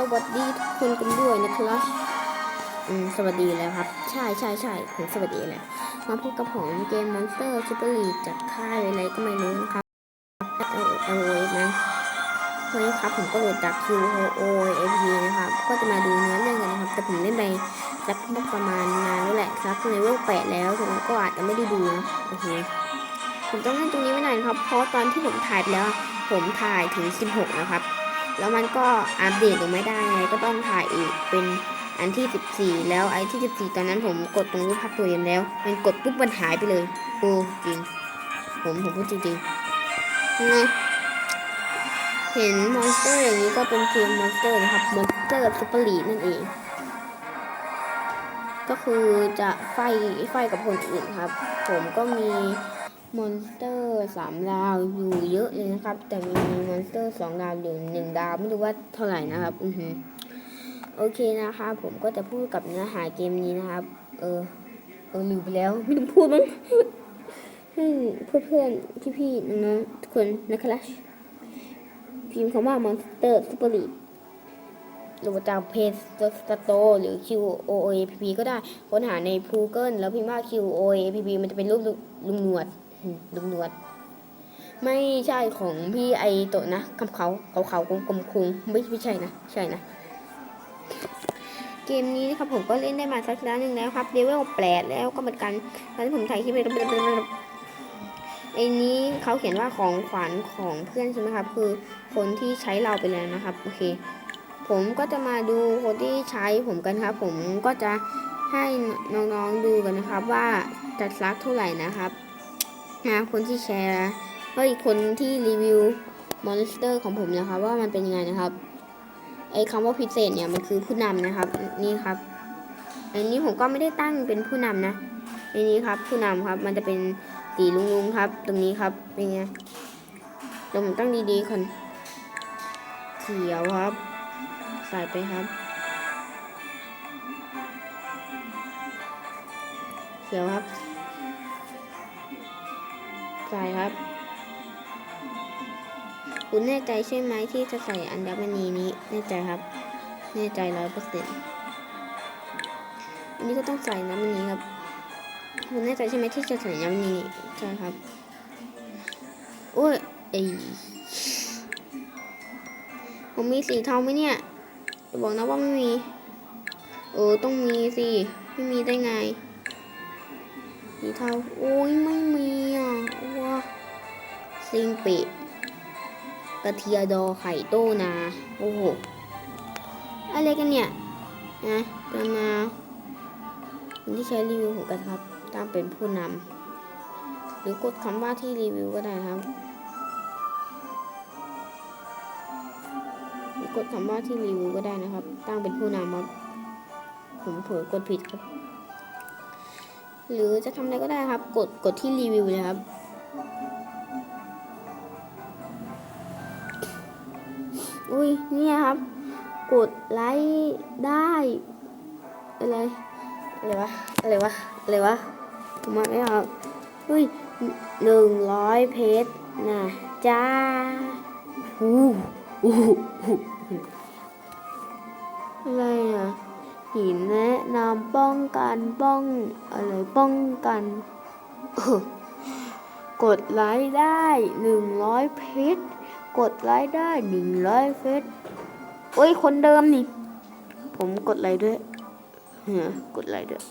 สวัสดีทุกคนกันด้วยนะครับอืมสวัสดีแล้วครับ ใช่ใช่ใช่ผมสวัสดีแล้วมาพบกับผมเกม Monster Super League จากค่ายอะไรก็ไม่รู้นะครับ L L O S นะวันนี้ครับผมก็โหลดจาก Q O A P นะครับ ก็จะมาดูเนื้อเรื่องกันนะครับ แต่ผมเล่นไปสักประมาณนานแล้วแหละครับเลเวลแปดแล้วแต่ว่าก็อาจจะไม่ได้ดูนะโอเคผมต้องเล่นตรงนี้ไม่นานครับ เพราะตอนที่ผมถ่ายไปแล้ว ผมถ่ายถึง 16 นะครับ แล้วมันก็อัปเดตลงไม่ได้ไงก็ต้องถ่ายอีกเป็นอันที่ 14 แล้วไอ้ที่ 14 ตอนนั้นผมกดตรงรูปภาพตัวเองแล้ว มันกดปุ๊บมันหายไปเลยโอ้จริง ผมผมพูดจริงๆยังไงเห็นมอนสเตอร์อย่างนี้ก็เป็นเกมมอนสเตอร์นะครับมอนสเตอร์ซุปเปอร์ลีนั่นเอง ก็คือจะไฟไฟกับคนอื่นครับ ผมก็มี มอนสเตอร์สามดาวอยู่เยอะเลยนะครับ แต่มีมอนสเตอร์สองดาวอยู่หนึ่งดาวไม่รู้ว่าเท่าไหร่นะครับ อือหือโอเคนะครับผมก็จะพูดกับเนื้อหาเกมนี้นะครับ เออ เออลืมไปแล้ว ไม่ต้องพูดมั้งให้เพื่อนเพื่อนพี่พี่ๆน้องๆทุกคนนะครับพิมพ์คำว่า Monster Super League หรือจากเพจสโตหรือ Q O A P P ก็ได้ค้นหาใน Google แล้วพิมพ์ว่า Q O A P P มันจะเป็นรูปลุงหนวด ลุงหนวด ไม่ใช่ของพี่ไอโตะนะคำเขาเขาเขากลมกลมคุงไม่ไม่ใช่นะใช่นะ เกมนี้นะครับผมก็เล่นได้มาสักระยะหนึ่งแล้วครับเลเวลแปดแล้วก็เหมือนกันตอนที่ผมถ่ายคลิปไปไอ้นี้เขาเขียนว่าของขวัญของเพื่อนใช่ไหมครับ คือคนที่ใช้เราไปแล้วนะครับโอเค ผมก็จะมาดูคนที่ใช้ผมกันครับ ผมก็จะให้น้องๆดูกันนะครับ ว่าจะซักเท่าไหร่นะครับ นะคนที่แชร์เฮ้ยคนที่รีวิวมอนสเตอร์ของผมนะครับ ว่ามันเป็นยังไงนะครับไอ้คำว่าพิเศษเนี่ยมันคือผู้นำนะครับ นี่ครับอันนี้ผมก็ไม่ได้ตั้งเป็นผู้นำนะในนี้ครับ ผู้นำครับ มันจะเป็นสีลุงๆครับ ตรงนี้ครับเป็นไงเดี๋ยวผมตั้งดีๆก่อนเขียวครับ ใส่ไปครับ เขียวครับ ใส่ครับ คุณแน่ใจใช่ไหมที่จะใส่อัญมณีนี้แน่ใจครับแน่ใจร้อยเปอร์เซ็นต์อันนี้ก็ต้องใส่น้ำมันนี้ครับคุณแน่ใจใช่ไหมที่จะใส่น้ำมันนี้ใช่ครับโอ้ยเอผมมีสีเทาไหมเนี่ยจะบอกนะว่าไม่มี เออต้องมีสิไม่มีได้ไงสีเทาโอ้ยไม่มีอะ ซิงเปิกระเทียดอไข่โต้นา โอ้โห อะไรกันเนี่ย นะจะมาคนที่ใช้รีวิวของกันครับตั้งเป็นผู้นำหรือกดคำว่าที่รีวิวก็ได้ครับกดคำว่าที่รีวิวก็ได้นะครับ ตั้งเป็นผู้นำครับ ผมเผลอกดผิดครับ หรือจะทำอะไรก็ได้ครับ กดกดที่รีวิวเลยครับ อุ้ยเนี่ยครับ กดไลค์ได้อะไรอะไรวะอะไรวะอะไรวะผมมาไม่เอาอุ้ยหนึ่งร้อยเพชรนะจ้าอู้อู้อู้อะไรอะหินแนะนำป้องกันป้องอะไรป้องกันกดไลค์ได้หนึ่งร้อยเพชร กดไลค์ได้หนึ่งร้อยเพชรโอ้ย คนเดิมนี่ ผมกดไลค์ด้วยเฮ้กดไลค์ด้วย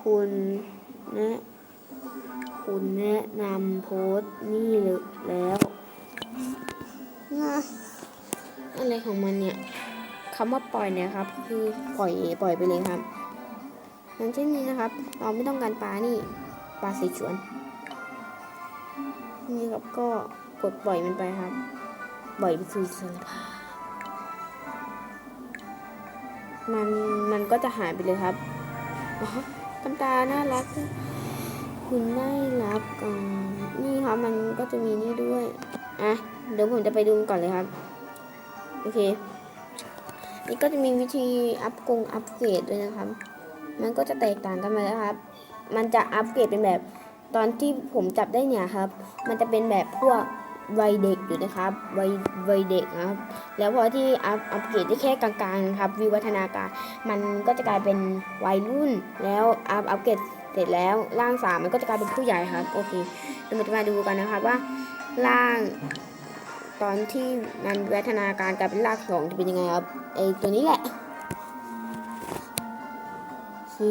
คุณนะคุณแนะนำโพสต์นี่เลยแล้วนะอะไรของมันเนี่ยคำว่าปล่อยเนี่ยครับ คือปล่อยปล่อยไปเลยครับอย่างเช่นนี้นะครับ เราไม่ต้องการปลานี่ปลาสีชวน นี่ครับก็ กดปล่อยมันไปครับปล่อยไปสู่สารพามันมันก็จะหายไปเลยครับอ๋อตำตาน่ารัก คุณได้รับก่อนนี่ครับมันก็จะมีนี่ด้วยอะเดี๋ยวผมจะไปดูก่อนเลยครับ โอเค นี่ก็จะมีวิธีอัพกงอัพเกรดด้วยนะครับ มันก็จะแตกต่างกันไปแล้วครับ มันจะอัพเกรดเป็นแบบตอนที่ผมจับได้เนี่ยครับ มันจะเป็นแบบพวก วัยเด็กอยู่นะครับวัยวัยเด็กนะครับแล้วพอที่อัพอัปเกรดได้แค่กลางๆนะครับวิวัฒนาการมันก็จะกลายเป็นวัยรุ่น แล้วอัพอัปเกรดเสร็จแล้วร่างสามมันก็จะกลายเป็นผู้ใหญ่ครับโอเคเรามาจะมาดูกันนะครับว่าร่างตอนที่มันวิวัฒนาการกลายเป็นร่างสองจะเป็นยังไงครับไอตัวนี้แหละคื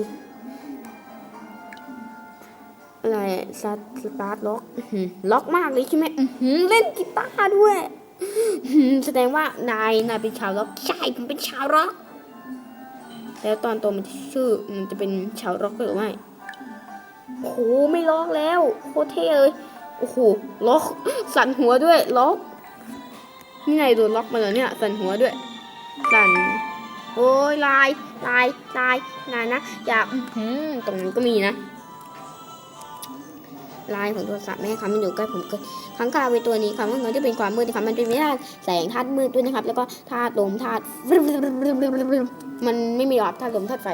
ออะไรสตสตาร์ทล็อกอื้อหือล็อกมากเลยใช่ไหมอื้อหือเล่นกีตาร์ด้วยอื้อหือแสดงว่านายนายเป็นชาวล็อกใช่ผมเป็นชาวล็อก แล้วตอนโตมันจะชื่อมันจะเป็นชาวล็อกหรือไม่โอ้โหไม่ล็อกแล้วโคตรเท่เลยโอ้โหล็อก สั่นหัวด้วยล็อกนี่ไงโดนล็อกมาแล้วเนี่ยสั่นหัวด้วย สั่นโอ้ยลายลายลายลายนะ อย่าอื้อหือตรงนั้นก็มีนะ ลายของโทรศัพท์แม่ครับมันอยู่ใกล้ผมเกินข้างคาวไว้ตัวนี้ครับมันจะเป็นความมืดนะครับมันเป็นไม่ได้แสงธาตุมืดด้วยนะครับ แล้วก็ธาตุลมธาตุมันไม่มีหรอกธาตุลมธาตุไฟ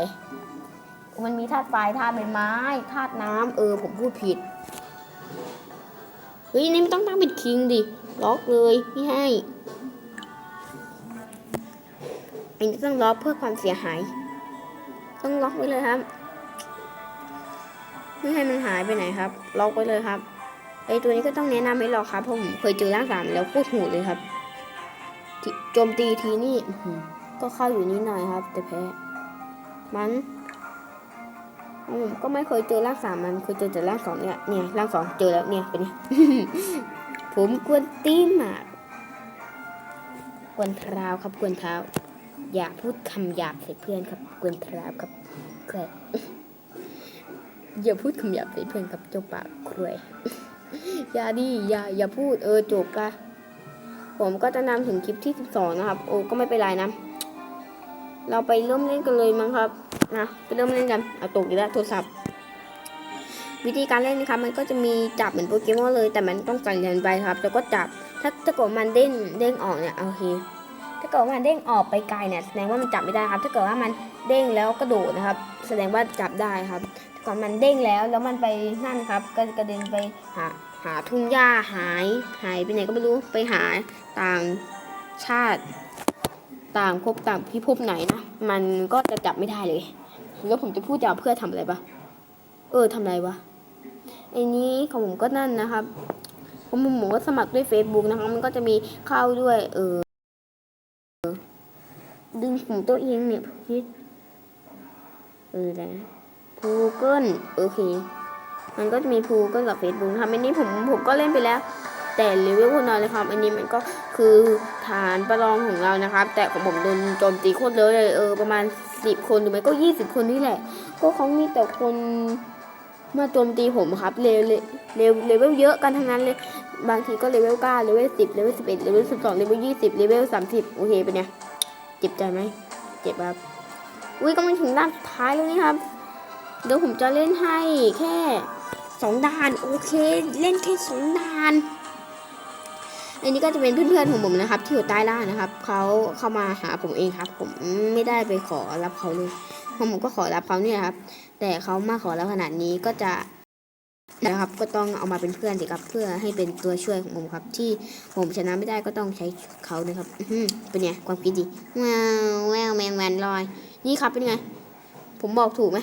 มันมีธาตุไฟธาตุใบไม้ธาตุน้ำเออ ผมพูดผิดเฮ้ยนี่ไม่ต้องตั้งเป็นคิงดิล็อกเลยไม่ให้อันนี้ต้องล็อกเพื่อความเสียหาย ต้องล็อกไว้เลยครับ ไม่ให้มันหายไปไหนครับล็อกไวเลยครับไอตัวนี้ก็ต้องแนะนำไม่หรอกครับเพราะผมเคยเจอร่างสามแล้วโคตรโหดเลยครับโจมตีทีนี่ก็เข้าอยู่นิดหน่อยครับ แต่แพ้มันอืมก็ไม่เคยเจอร่างสามมันเคยเจอแต่ร่างสองเนี่ยเนี่ยร่างสองเจอแล้วเนี่ยเป็นผมกวนตีนมากกวนเท้าครับกวนเท้า อย่าพูดคำหยาบใส่เพื่อนครับกวนเท้าครับเคย อย่าพูดคำหยาบใส่เพื่อนครับเจ้าปากครวยอย่าดิอย่าอย่าพูดเออจบละผมก็จะนำถึงคลิปที่ 12 นะครับ โอ้ก็ไม่เป็นไรนะ เราไปเริ่มเล่นกันเลยมั้งครับนะไปเริ่มเล่นกันเอาตกอีกแล้วโทรศัพท์ วิธีการเล่นนะครับ มันก็จะมีจับเหมือนโปเกมอนเลย แต่มันต้องสั่นเรียนไปครับ แล้วก็จับถ้าถ้าเกิดมันเด้งเด้งออกเนี่ยโอเคถ้าเกิดมันเด้งออกไปไกลเนี่ยแสดงว่ามันจับไม่ได้ครับ ถ้าเกิดว่ามันเด้งแล้วกระโดดนะครับ แสดงว่าจับได้ครับ ก่อนมันเด้งแล้วแล้วมันไปนั่นครับก็กระเด็นไปหาหาทุ่งหญ้าหายหายไปไหนก็ไม่รู้ไปหาต่างชาติ ต่างภพต่างพิภพไหนนะมันก็จะจับไม่ได้เลย แล้วผมจะพูดจะเพื่อทำอะไรปะเออทำอะไรวะไอ้นี้ของผมก็นั่นนะครับผมผมก็สมัครด้วย Facebook นะครับมันก็จะมีเข้าด้วย เออดึงผมตัวเองเนี่ยคิดเออนะพู เกิลโอเค มันก็จะมีพูเกิลกับ Facebook นครับอันนี้ผมผมก็เล่นไปแล้ว แต่เลเวลคนน้อยเลยครับ อันนี้มันก็คือฐานประลองของเรานะครับ แต่ของผมโดนโจมตีโคตรเยอะเลยเออประมาณสิบคนหรือไม่ก็ยี่สิบคนนี่แหละ ก็เขามีแต่คนมาโจมตีผมครับเลเวลเลเวลเลเวเยอะกันทั้งนั้นเลย บางทีก็เลเวลเก้าเลเวลสิบเลเวลสิบเอ็ดเลเวลสิบสองเลเวลยี่สิบเลเวลสามสิบโอเคเป็นไงเจ็บใจไหมเจ็บครับ อุ้ยก็มาถึงด้านท้ายแล้วนี่ครับ เดี๋ยวผมจะเล่นให้แค่สองด่านโอเคเล่นแค่สองด่านอันนี้ก็จะเป็นเพื่อนๆของผมนะครับ ที่อยู่ใต้ล่างนะครับเขาเข้ามาหาผมเองครับ ผมไม่ได้ไปขอรับเขาเลยผมก็ขอรับเขาเนี่ยครับ แต่เขามาขอรับขนาดนี้ก็จะนะครับก็ต้องเอามาเป็นเพื่อนสิครับเพื่อให้เป็นตัวช่วยของผมครับ ที่ผมชนะไม่ได้ก็ต้องใช้เขานะครับอื้อหือเป็นไงความคิดดีว้าวแววแมงวันลอย นี่ครับเป็นไง ผมบอกถูกไหม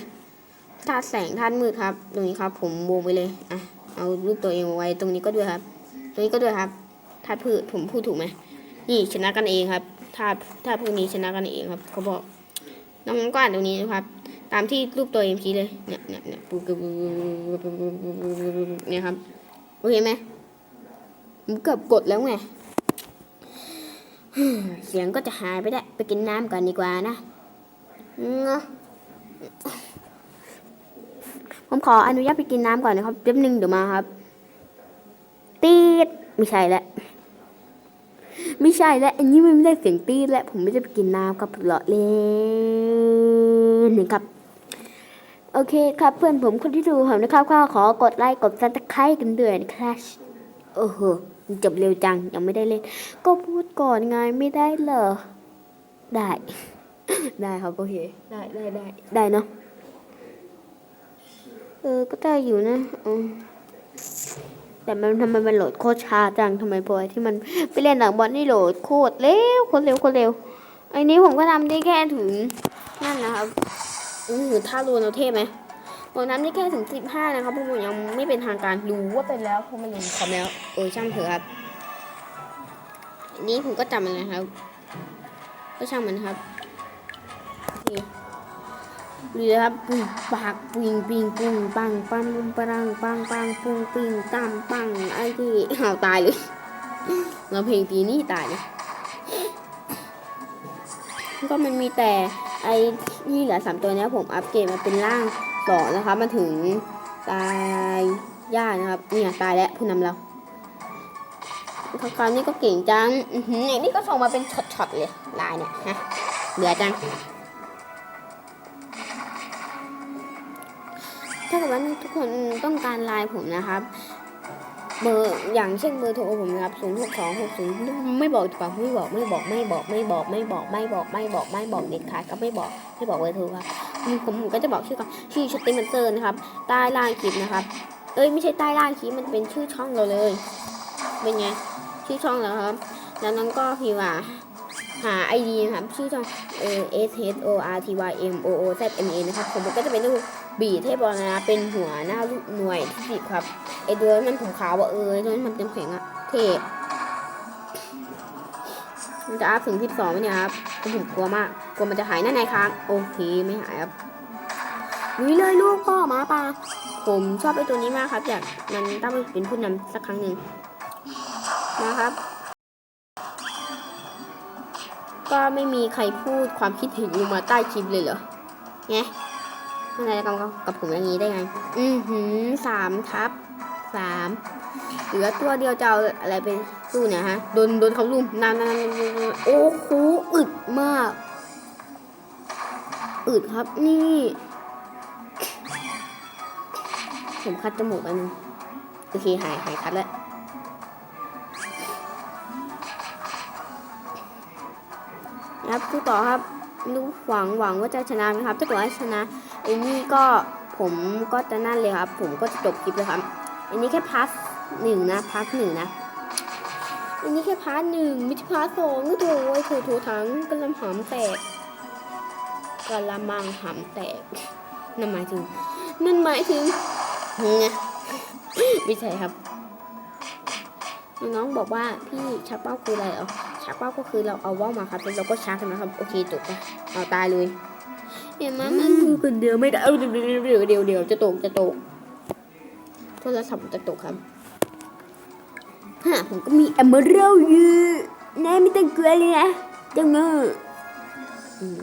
ธาตุแสงธาตุมืดครับ ตรงนี้ครับ ผมวงไปเลยอะเอารูปตัวเองไว้ตรงนี้ก็ด้วยครับ ตรงนี้ก็ด้วยครับธาตุพืชผมพูดถูกไหมนี่ชนะกันเองครับธาตุธาตุพวกนี้ชนะกันเองครับเขาบอกน้องก้อนตรงนี้นะครับ ตามที่รูปตัวเองชี้เลยเนี่ยเนี่ยเนี่ยปูกเนี่ยครับโอเคไหมผมเกือบกดแล้วไงเสียงก็จะหายไปได้ไปกินน้ำก่อนดีกว่านะเงาะ ผมขออนุญาตไปกินน้ำก่อนนะครับแป๊บนึงเดี๋ยวมาครับ ตีดไม่ใช่แล้วไม่ใช่แล้วอันนี้มันไม่ได้เสียงตีดแล้วผมไม่ได้ไปกินน้ำครับเหลาะเล่นนะครับโอเคครับเพื่อนผมคนที่ดูผมนะครับก็ขอกดไลค์กดซับสไครต์กันด้วยนะครับโอ้โหมันจบเร็วจังยังไม่ได้เล่น ก็พูดก่อนไงไม่ได้เหรอได้ ได้ครับโอเค ได้ได้ได้ได้เนาะ เออ ก็ได้อยู่นะอแต่มันทำไมมันโหลดโคตรช้าจังทำไมพอที่มันไปเล่นหนังบอลนี่โหลดโคตรเร็วโคตรเร็วโคตรเร็วไอ้นี้ผมก็ทำได้แค่ถึงนั่นนะครับอือถ้ารูนเอาเทพไหมผมทำได้แค่ถึงสิบห้านะครับพราะผมยังไม่เป็นทางการรู้ว่าเป็นแล้วเพราะมันลงคอมแล้วเออช่างเถอะครับอันนี้ผมก็จำมันนะครับ ก็ช่างมันครับ เรือครับปุ้งปากปิงปิงปุ้งปังปังปุ้งปังปังปังปุงปิงตามปังไอ้ที่ห่าตายเลยเราเพลงตีนี่ตายเลยก็มันมีแต่ไอ้นี่เหลือสามตัวเนี้ยผมอัปเกรดมาเป็นร่างสองนะครับมาถึงตายยากนะครับเนี่ยตายแล้วผู้นำเราคราวนี้ก็เก่งจังอือหือไอ้นี่ก็ส่งมาเป็นช็อตๆเลยลายเนี่ยฮะเหลือจัง ถ้าเกิดว่าทุกคนต้องการไลน์ผมนะครับ เบอร์อย่างเช่นเบอร์โทรผมนะครับศูนย์หกสองหกศูนย์ไม่บอกดีกว่าไม่บอกไม่บอกไม่บอกไม่บอกไม่บอกไม่บอกไม่บอกไม่บอกเด็ดขาดก็ไม่บอกไม่บอกเบอร์โทรครับผมผมก็จะบอกชื่อก่อนชื่อชติมันเซอร์นะครับใต้ล่างคลิปนะครับเอ้ยไม่ใช่ใต้ล่างคลิปมันเป็นชื่อช่องเราเลย เป็นไงชื่อช่องเราครับแล้วนั้นก็พิมพ์ว่าหาไอดีนะครับชื่อช่องเออ S H O R T Y M O O Z M A นะครับผมก็จะเป็นรูป บีเทพบอลนะ เป็นหัวหน้าลูกหน่วยที่สิบครับไอตัวนั้นผมขาวว่าเออตัวนั้นมันเต็มแข็งอะเท่มันจะอัพถึงที่สองไหมเนี่ยครับแต่ผมกลัวมากกลัวมันจะหายนั่นครับโอเคไม่หายครับลุยเลยลูกพ่อหมาป่าผมชอบไอตัวนี้มากครับอยากมันต้องเป็นผู้นำสักครั้งหนึ่งนะครับ ก็ไม่มีใครพูดความคิดเห็นลงมาใต้คลิปเลยเหรอไง อะไรกับกับผมอย่างนี้ได้ไง อือหือสามทับสามเหลือตัวเดียวจะเอาอะไรไปสู้เนี่ยฮะ โดนโดนเขาลุมนานนานโอ้โหอึดมาก อึดครับนี่ ผมคัดจมูกอันนึงโอเคหายหายคัดแล้วครับสู้ต่อครับดูหวังหวังว่าจะชนะนะครับ ถ้าเกิดว่าชนะ อ้นี่ก็ผมก็จะนั่นเลยครับ ผมก็จะจบคลิปเลยครับ อันนี้แค่พาร์ทหนึ่งนะพาร์ทหนึ่งนะอันนี้แค่พาร์ทหนึ่งไม่ใช่พาร์ทสองก็โถไอ้โถโถทั้งกระลำหำแตกกระลำมังหำแตกนั่นหมายถึงนั่นหมายถึงไงไม่ใช่ครับน้องบอกว่าพี่ชักเป้าคืออะไรเหรอชักเป้าก็คือเราเอาว่าวมาครับแล้วเราก็ชักนนะครับ โอเคจบนะเอาตายเลย เห็นไหมมันคือคนเดียวไม่ได้เออเดี๋ยวเดี๋ยวเดี๋ยวเดี๋ยวจะตกจะตกโทรศัพท์จะตกครับฮะผมก็มีแอมเบอร์อยู่นะไม่ต้องกลัวเลยนะเจ้าเงออืม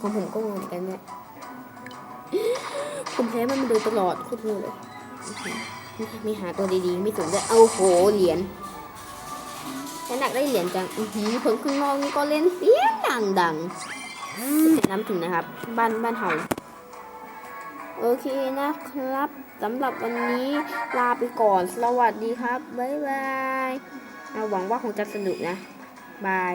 ของผมก็งงเหมือนกันเนี่ยผมแพ้มันมาโดยตลอดโคตรเลยไม่หาตัวดีๆ ไม่ถึงด้วยเอาโหเหรียญฉันอยากได้เหรียญจังอือหือผลข้างนอกนี่ก็เล่นเสียงดัง ดังน้ำถึงนะครับ บ้านบ้านเฮาโอเคนะครับสำหรับวันนี้ลาไปก่อน สวัสดีครับ บ๊ายบายเอาหวังว่าคงจะสนุกนะ บาย